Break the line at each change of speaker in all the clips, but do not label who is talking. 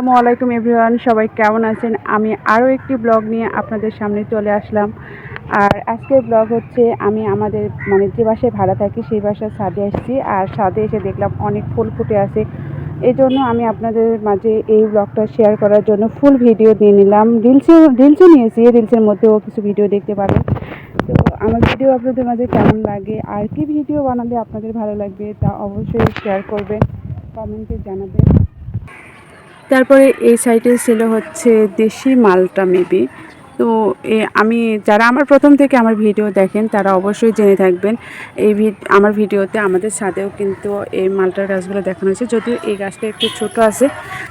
আসসালামু আলাইকুম এভরিওয়ান, সবাই কেমন আছেন? আমি আরও একটি ব্লগ নিয়ে আপনাদের সামনে চলে আসলাম। আর আজকের ব্লগ হচ্ছে, আমি আমাদের মানে যে বাসায় ভাড়া থাকি সেই বাসার ছাদে এসেছি আর ছাদে এসে দেখলাম অনেক ফুল ফুটে আছে। এই জন্য আমি আপনাদের মাঝে এই ব্লগটা শেয়ার করার জন্য ফুল ভিডিও দিয়ে নিলাম। রিলসে রিলসে নিয়েছি, রিলসের মধ্যেও কিছু ভিডিও দেখতে পাবেন। তো আমার ভিডিও আপনাদের মাঝে কেমন লাগে, আর কি ভিডিও বানালে আপনাদের ভালো লাগবে তা অবশ্যই শেয়ার করবেন, কমেন্টে জানাবেন। তারপরে এই সাইডে ছিল হচ্ছে দেশি মালটা মেবি তো আমি, যারা আমার প্রথম থেকে আমার ভিডিও দেখেন, তারা অবশ্যই জেনে থাকবেন, এই আমার ভিডিওতে আমাদের ছাদেও কিন্তু এই মালটার গাছগুলো দেখানো হয়েছে। যদিও এই গাছটা একটু ছোট আছে,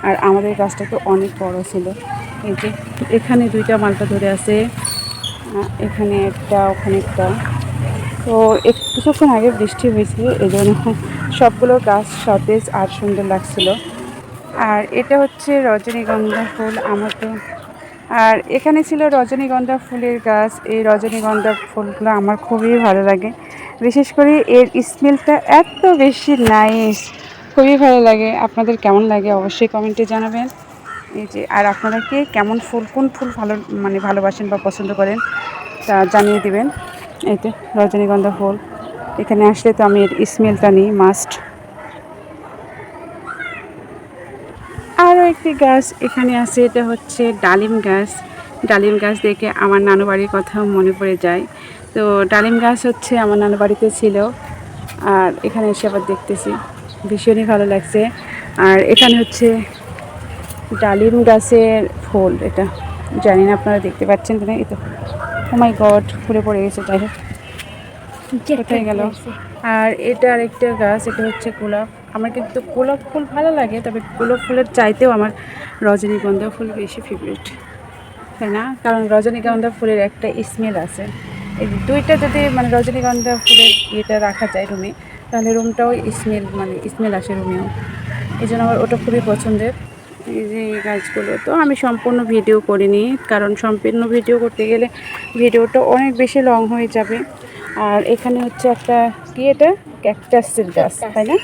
আর আমাদের গাছটা তো অনেক বড় ছিল। এই যে, এখানে দুইটা মালটা ধরে আছে এখানে একটা, ওখানে একটা। তো কিছুক্ষণ আগে বৃষ্টি হয়েছিল, এই জন্য সবগুলো গাছ সতেজ আর সুন্দর লাগছিল। আর এটা হচ্ছে রজনীগন্ধা ফুল আমার তো আর এখানে ছিল রজনীগন্ধা ফুলের গাছ। এই রজনীগন্ধা ফুলগুলো আমার খুবই ভালো লাগে। বিশেষ করে এর স্মেলটা এত বেশি নাইস খুবই ভালো লাগে। আপনাদের কেমন লাগে অবশ্যই কমেন্টে জানাবেন। এই যে, আর আপনারা কে কেমন ফুল, কোন ফুল ভালো মানে ভালোবাসেন বা পছন্দ করেন তা জানিয়ে দিবেন। এই তো রজনীগন্ধা ফুল। এখানে আসলে তো আমি এর স্মেলটা নিই মাস্ট আরও একটি গাছ এখানে আছে এটা হচ্ছে ডালিম গাছ। ডালিম গাছ দেখে আমার নানু বাড়ির কথাও মনে পড়ে যায়। তো ডালিম গাছ হচ্ছে আমার নানু বাড়িতে ছিল আর এখানে এসে আবার দেখতেছি। ভীষণই ভালো লাগছে। আর এখানে হচ্ছে ডালিম গাছের ফুল এটা জানি না আপনারা দেখতে পাচ্ছেন কিনা এই তো। মাই গড ফুলে পড়ে গেছে যাই হোক। কোথায় গেল? আর এটা আরেকটা গাছ, এটা হচ্ছে গোলাপ। আমার কিন্তু গোলাপ ফুল ভালো লাগে, তবে গোলাপ ফুলের চাইতেও আমার রজনীগন্ধা ফুল বেশি ফেভারিট তাই না? কারণ রজনীগন্ধা ফুলের একটা স্মেল আছে। এই দুইটা যদি মানে রজনীগন্ধা ফুলের ইয়েটা রাখা যায় রুমে তাহলে রুমটাও স্মেল মানে স্মেল আসে রুমেও এই জন্য আমার ওটা খুবই পছন্দের। এই যে এই গাছগুলো, তো আমি সম্পূর্ণ ভিডিও করিনি, কারণ সম্পূর্ণ ভিডিও করতে গেলে ভিডিওটা অনেক বেশি লং হয়ে যাবে। আর এখানে হচ্ছে একটা কি এটা? ক্যাকটাসের গাছ তাই না?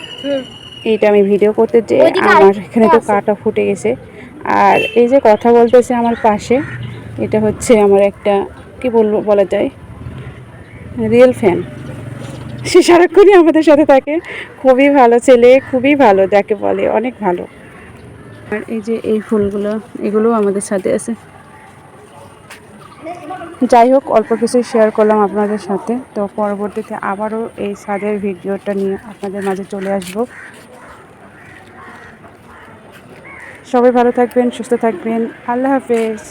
এইটা আমি ভিডিও করতে যে আমার এখানে তো কাটা ফুটে গেছে। আর এই যে কথা বলতেছে আমার পাশে এটা হচ্ছে আমার একটা কি বলব বলা যায় রিয়েল ফ্যান সে সারাক্ষণই আমাদের সাথে থাকে। খুবই ভালো ছেলে খুবই ভালো যাকে বলে অনেক ভালো। আর এই যে এই ফুলগুলো এগুলোও আমাদের সাথে আছে। যাই হোক, অল্প কিছু শেয়ার করলাম আপনাদের সাথে। তো পরবর্তীতে আবারও এই স্বাদের ভিডিওটা নিয়ে আপনাদের মাঝে চলে আসব। সবাই ভালো থাকবেন, সুস্থ থাকবেন। আল্লাহ হাফেজ।